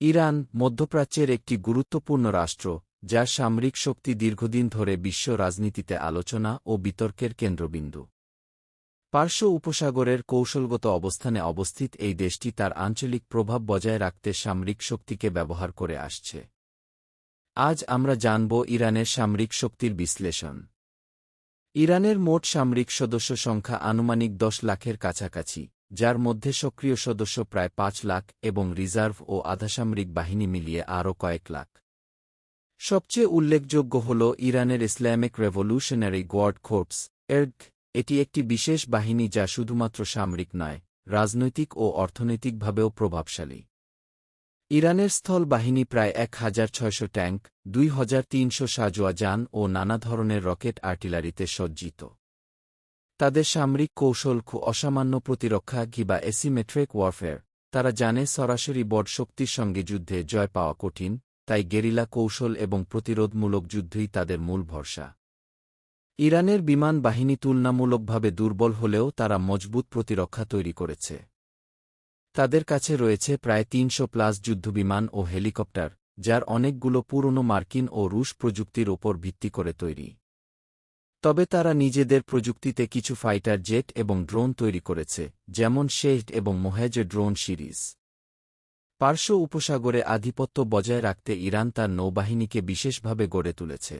Iran মধ্যপ্রাচ্যের একটি গুরুত্বপূর্ণ রাষ্ট্র যার সামরিক শক্তি দীর্ঘদিন ধরে বিশ্ব রাজনীতিতে আলোচনা ও বিতর্কের কেন্দ্রবিন্দু। পার্শ্ব উপসাগরের কৌশলগত অবস্থানে অবস্থিত এই দেশটি তার আঞ্চলিক প্রভাব বজায় রাখতে সামরিক শক্তিকে ব্যবহার করে আসছে। আজ আমরা জানব ইরানের সামরিক শক্তির বিশ্লেষণ। ইরানের মোট সামরিক সদস্য সংখ্যা আনুমানিক দশ লাখের কাছাকাছি। যার মধ্যে সক্রিয় সদস্য প্রায় পাঁচ লাখ এবং রিজার্ভ ও আধাসামরিক বাহিনী মিলিয়ে আরও কয়েক লাখ। সবচেয়ে উল্লেখযোগ্য হল ইরানের ইসলামিক রেভলিউশনারি গোয়ার্ড কোর্পস, এর্গ, এটি একটি বিশেষ বাহিনী যা শুধুমাত্র সামরিক নয়, রাজনৈতিক ও অর্থনৈতিকভাবেও প্রভাবশালী। ইরানের স্থল বাহিনী প্রায় এক হাজার ছয়শো ট্যাঙ্ক, দুই হাজার তিনশো সাজোয়া যান ও নানা ধরনের রকেট আর্টিলারিতে সজ্জিত। তাদের সামরিক কৌশল খুব অসামান্য প্রতিরক্ষা কিংবা এসিমেট্রিক ওয়ারফেয়ার। তারা জানে সরাসরি বড শক্তির সঙ্গে যুদ্ধে জয় পাওয়া কঠিন, তাই গেরিলা কৌশল এবং প্রতিরোধমূলক যুদ্ধই তাদের মূল ভরসা। ইরানের বিমান বাহিনী তুলনামূলকভাবে দুর্বল হলেও তারা মজবুত প্রতিরক্ষা তৈরি করেছে। তাদের কাছে রয়েছে প্রায় তিনশো প্লাস যুদ্ধবিমান ও হেলিকপ্টার, যার অনেকগুলো পুরনো মার্কিন ও রুশ প্রযুক্তির ওপর ভিত্তি করে তৈরি। তবে তারা নিজেদের প্রযুক্তিতে কিছু ফাইটার জেট এবং ড্রোন তৈরি করেছে, যেমন শেহড এবং মোহেজে ড্রোন সিরিজ। পার্শ্ব উপসাগরে আধিপত্য বজায় রাখতে ইরান তার নৌবাহিনীকে বিশেষভাবে গড়ে তুলেছে।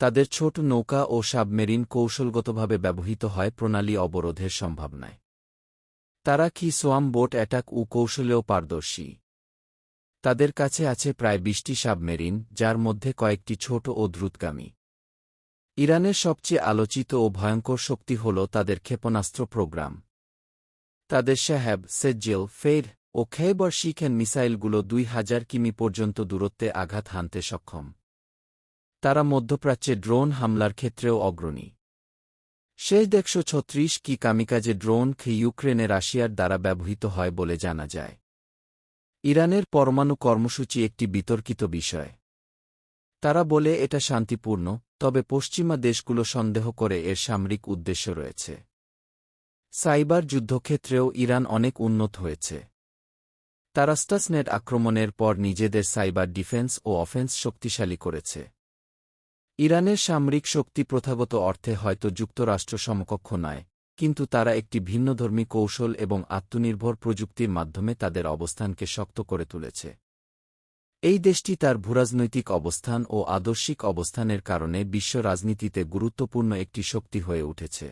তাদের ছোট নৌকা ও সাবমেরিন কৌশলগতভাবে ব্যবহৃত হয় প্রণালী অবরোধের সম্ভাবনায়। তারা কি সোয়াম বোট অ্যাটাক ও কৌশলেও পারদর্শী? তাদের কাছে আছে প্রায় বিশটি সাবমেরিন, যার মধ্যে কয়েকটি ছোট ও দ্রুতগামী। ইরানের সবচেয়ে আলোচিত ও ভয়ঙ্কর শক্তি হল তাদের ক্ষেপণাস্ত্র প্রোগ্রাম। তাদের সাহেব সেজ্জেল ফের ও খেবর শিখেন মিসাইলগুলো দুই হাজার কিমি পর্যন্ত দূরত্বে আঘাত হানতে সক্ষম। তারা মধ্যপ্রাচ্যে ড্রোন হামলার ক্ষেত্রেও অগ্রণী। শেষ একশো ছত্রিশ কি কামিকাজে ড্রোন খে ইউক্রেনে রাশিয়ার দ্বারা ব্যবহৃত হয় বলে জানা যায়। ইরানের পরমাণু কর্মসূচি একটি বিতর্কিত বিষয়। তারা বলে এটা শান্তিপূর্ণ তবে পশ্চিমা দেশগুলো সন্দেহ করে এর সামরিক উদ্দেশ্য রয়েছে। সাইবার যুদ্ধক্ষেত্রেও ইরান অনেক উন্নত হয়েছে। তারা স্টাসনেট আক্রমণের পর নিজেদের সাইবার ডিফেন্স ও অফেন্স শক্তিশালী করেছে। ইরানের সামরিক শক্তি প্রথাগত অর্থে হয়তো যুক্তরাষ্ট্র সমকক্ষ নয়, কিন্তু তারা একটি ভিন্নধর্মী কৌশল এবং আত্মনির্ভর প্রযুক্তির মাধ্যমে তাদের অবস্থানকে শক্ত করে তুলেছে। এই দেশটি তার ভূরাজনৈতিক অবস্থান ও আদর্শিক অবস্থানের কারণে বিশ্ব রাজনীতিতে গুরুত্বপূর্ণ একটি শক্তি হয়ে উঠেছে।